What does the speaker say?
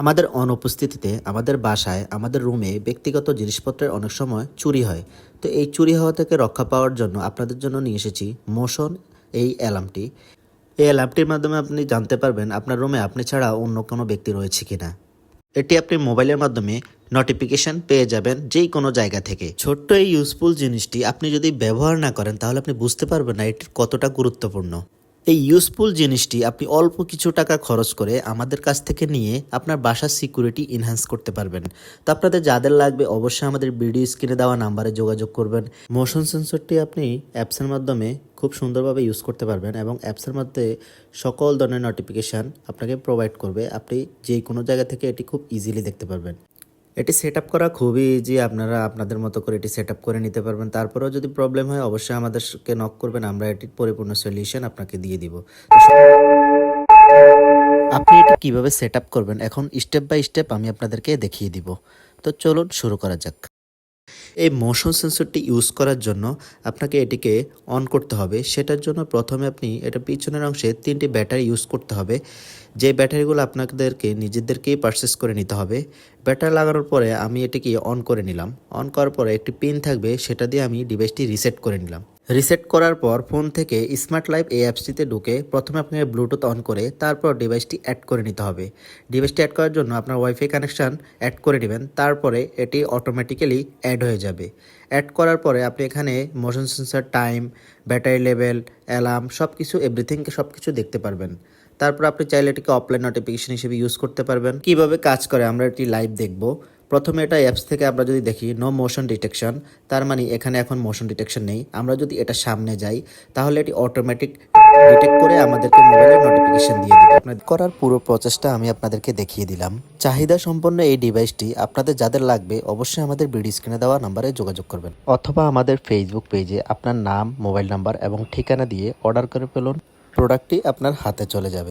আমাদের অনুপস্থিতিতে, আমাদের বাসায়, আমাদের রুমে ব্যক্তিগত জিনিসপত্রের অনেক সময় চুরি হয়। তো এই চুরি হওয়া থেকে রক্ষা পাওয়ার জন্য আপনাদের জন্য নিয়ে এসেছি মোশন এই অ্যালার্মটি। এই অ্যালার্মটির মাধ্যমে আপনি জানতে পারবেন আপনার রুমে আপনি ছাড়া অন্য কোনো ব্যক্তি রয়েছে কিনা। এটি আপনি মোবাইলের মাধ্যমে নোটিফিকেশন পেয়ে যাবেন যেই কোনো জায়গা থেকে। ছোট্ট এই ইউজফুল জিনিসটি আপনি যদি ব্যবহার না করেন, তাহলে আপনি বুঝতে পারবেন না এটির কতটা গুরুত্বপূর্ণ। এই ইউজফুল জিনিসটি আপনি অল্প কিছু টাকা খরচ করে আমাদের কাছ থেকে নিয়ে আপনার বাসার সিকিউরিটি এনহ্যান্স করতে পারবেন। তো আপনাদের যাদের লাগবে অবশ্যই আমাদের ভিডিও স্ক্রিনে দেওয়া নাম্বারে যোগাযোগ করবেন। মোশন সেন্সরটি আপনি অ্যাপসের মাধ্যমে খুব সুন্দরভাবে ইউজ করতে পারবেন এবং অ্যাপসের মধ্যে সকল ধরনের নোটিফিকেশান আপনাকে প্রোভাইড করবে। আপনি যে কোনো জায়গা থেকে এটি খুব ইজিলি দেখতে পারবেন। এটি সেট করা খুবই ইজি আপনারা আপনাদের মতো করে এটি সেট করে নিতে পারবেন। তারপরেও যদি প্রবলেম হয়, অবশ্যই আমাদেরকে নক করবেন, আমরা এটির পরিপূর্ণ সলিউশন আপনাকে দিয়ে দিব। আপনি এটি কীভাবে সেট করবেন? এখন স্টেপ বাই স্টেপ আমি আপনাদেরকে দেখিয়ে দিব। তো চলুন শুরু করা যাক। এই মোশন সেন্সরটি ইউজ করার জন্য আপনাকে এটিকে অন করতে হবে। সেটার জন্য প্রথমে আপনি এটা পিছনের অংশে তিনটি ব্যাটারি ইউজ করতে হবে। যে ব্যাটারিগুলো আপনাদেরকে নিজেদেরকেই পারচেস করে নিতে হবে। ব্যাটারি লাগানোর পরে আমি এটিকে অন করে নিলাম। অন করার পরে একটি পিন থাকবে, সেটা দিয়ে আমি ডিভাইসটি রিসেট করে নিলাম। রিসেট করার পর ফোন থেকে স্মার্ট লাইফ এই অ্যাপসটিতে ঢুকে প্রথমে আপনাকে ব্লুটুথ অন করে তারপর ডিভাইসটি অ্যাড করে নিতে হবে। ডিভাইসটি অ্যাড করার জন্য আপনার ওয়াইফাই কানেকশান অ্যাড করে নেবেন, তারপরে এটি অটোমেটিক্যালি অ্যাড হয়ে যাবে। অ্যাড করার পরে আপনি এখানে motion sensor time battery level alarm সব কিছু এভরিথিংকে সব কিছু দেখতে পারবেন। তারপর আপনি চাইলে এটিকে অফলাইন নোটিফিকেশন হিসেবে ইউজ করতে পারবেন। কীভাবে কাজ করে আমরা এটি লাইভ দেখব। প্রথমে এটা অ্যাপস থেকে আমরা যদি দেখি নো মোশন ডিটেকশন তার মানে এখানে এখন মোশন ডিটেকশন নেই। আমরা যদি এটা সামনে যাই, তাহলে এটি অটোমেটিক ডিটেক্ট করে আমাদেরকে মোবাইলে নোটিফিকেশন দিয়ে দিবে। আপনার করার পুরো প্রসেসটা আমি আপনাদেরকে দেখিয়ে দিলাম। চাহিদা সম্পন্ন এই ডিভাইসটি আপনাদের যাদের লাগবে, অবশ্যই আমাদের ভিডিও স্ক্রিনে দেওয়া নাম্বারে যোগাযোগ করবেন। অথবা আমাদের ফেসবুক পেজে আপনার নাম মোবাইল নাম্বার এবং ঠিকানা দিয়ে অর্ডার করে ফেলুন। প্রোডাক্টটি আপনার হাতে চলে যাবে।